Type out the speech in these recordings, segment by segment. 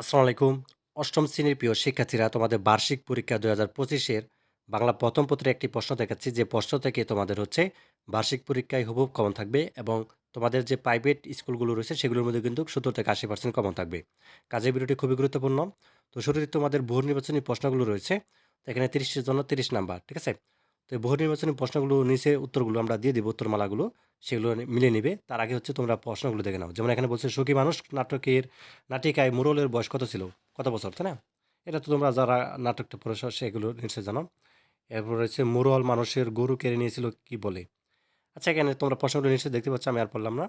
আসসালামু আলাইকুম। অষ্টম শ্রেণির প্রিয় শিক্ষার্থীরা, তোমাদের বার্ষিক পরীক্ষা দু হাজার পঁচিশের বাংলা প্রথম পত্রের একটি প্রশ্ন দেখাচ্ছি, যে প্রশ্ন থেকে তোমাদের হচ্ছে বার্ষিক পরীক্ষায় হুবহু কমন থাকবে এবং তোমাদের যে প্রাইভেট স্কুলগুলো রয়েছে সেগুলোর মধ্যে কিন্তু ৭০ থেকে ৮০% কমন থাকবে। কাজেই ভিডিওটি খুবই গুরুত্বপূর্ণ। তো শুরুতে তোমাদের বহু নির্বাচনী প্রশ্নগুলো রয়েছে। এখানে ৩০ টির জন্য ৩০ নাম্বার, ঠিক আছে? তো বহু নির্বাচনী প্রশ্নগুলো নিচে উত্তরগুলো আমরা দিয়ে দিব, উত্তরমালাগুলো। সেগুলো নি মিলিয়ে নিবে। তার আগে হচ্ছে তোমরা প্রশ্নগুলো দেখে নাও। যেমন এখানে বলছে, "সুখী মানুষ" নাটকের নাটিকায় মুরলের বয়স কত ছিল? কত বছর, তাই না? এটা তো তোমরা যারা নাটকটা পড়েছ সেগুলো নিশ্চয় জানো। এরপর রয়েছে, "মুরল মানুষের গরু কেড়ে নিয়েছিল কি বলে?" আচ্ছা, এখানে তোমরা প্রশ্নগুলো নিশ্চয়ই দেখতে পাচ্ছ, আমি আর পড়লাম না।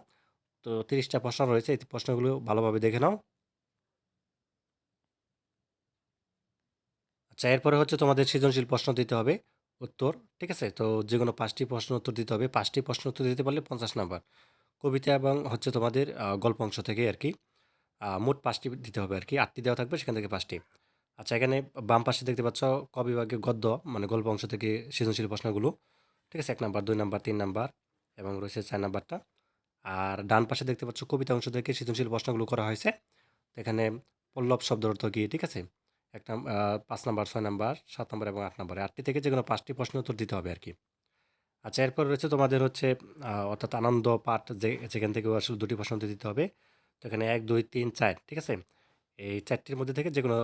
তো তিরিশটা প্রশ্ন রয়েছে। এই প্রশ্নগুলো ভালোভাবে দেখে নাও। আচ্ছা, এরপরে হচ্ছে তোমাদের সৃজনশীল প্রশ্ন দিতে হবে উত্তর, ঠিক আছে? তো যে কোনো পাঁচটি প্রশ্ন উত্তর দিতে হবে। পাঁচটি প্রশ্ন উত্তর দিতে পারলে ৫০ নাম্বার। কবিতা এবং হচ্ছে তোমাদের গল্প অংশ থেকে আর কি মোট পাঁচটি দিতে হবে আর কি আটটি দেওয়া থাকবে, সেখান থেকে পাঁচটি আচ্ছা, এখানে বাম পাশে দেখতে পাচ্ছ ক গদ্য মানে গল্প অংশ থেকে সৃজনশীল প্রশ্নগুলো, ঠিক আছে? এক নাম্বার, দুই নাম্বার, তিন নাম্বার এবং রয়েছে চার নাম্বারটা। আর ডান পাশে দেখতে পাচ্ছ কবিতা অংশ থেকে সৃজনশীল প্রশ্নগুলো করা হয়েছে। এখানে পল্লব শব্দের অর্থ কী, ঠিক আছে? ১ নাম আ ৫ নাম্বার, ৬ নাম্বার, ৭ নাম্বার এবং আট নাম্বার। আটটি থেকে যে কোনো পাঁচটি প্রশ্নের উত্তর দিতে হবে আর কি আচ্ছা, এরপর রয়েছে তোমাদের হচ্ছে অর্থাৎ আনন্দ পাঠ যে যেখান থেকে আসলে ২ টি প্রশ্ন দিতে হবে। তো এখানে ১, ২, ৩, ৪, ঠিক আছে? এই চারটির মধ্যে থেকে যে কোনো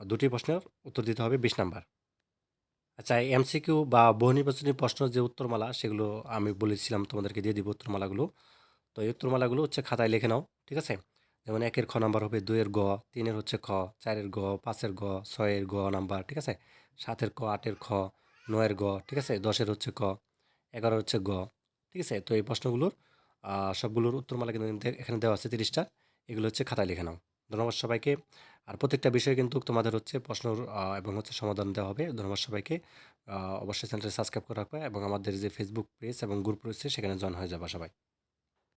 দুটি প্রশ্নের উত্তর দিতে হবে ২০ নাম্বার। আচ্ছা, এমসিকিউ বা বহু নির্বাচনী প্রশ্নের যে উত্তরমালা, সেগুলো আমি বলেছিলাম তোমাদেরকে দিয়ে দিব উত্তরমালাগুলো। তো এই উত্তরমালাগুলো হচ্ছে খাতায় লিখে নাও, ঠিক আছে? যেমন একের খ নাম্বার হবে, ২ এর গ, তিনের হচ্ছে খ, চারের গ, পাঁচের গ, ছয়ের গ নাম্বার, ঠিক আছে? সাতের ক, আটের খ, নয়ের গ, ঠিক আছে? দশের হচ্ছে ক, ১১ হচ্ছে গ, ঠিক আছে? তো এই প্রশ্নগুলোর সবগুলোর উত্তরমালা কিন্তু এখানে দেওয়া আছে তিরিশটা এগুলো হচ্ছে খাতায় লিখে নাও। ধন্যবাদ সবাইকে। আর প্রত্যেকটা বিষয়ে কিন্তু তোমাদের হচ্ছে প্রশ্নর আ এবং হচ্ছে সমাধান দেওয়া হবে। ধন্যবাদ সবাইকে। অবশ্যই চ্যানেলটি সাবস্ক্রাইব করে রাখবা এবং আমাদের যে ফেসবুক পেজ এবং গ্রুপ রয়েছে সেখানে জয়েন হয়ে যাবা সবাই।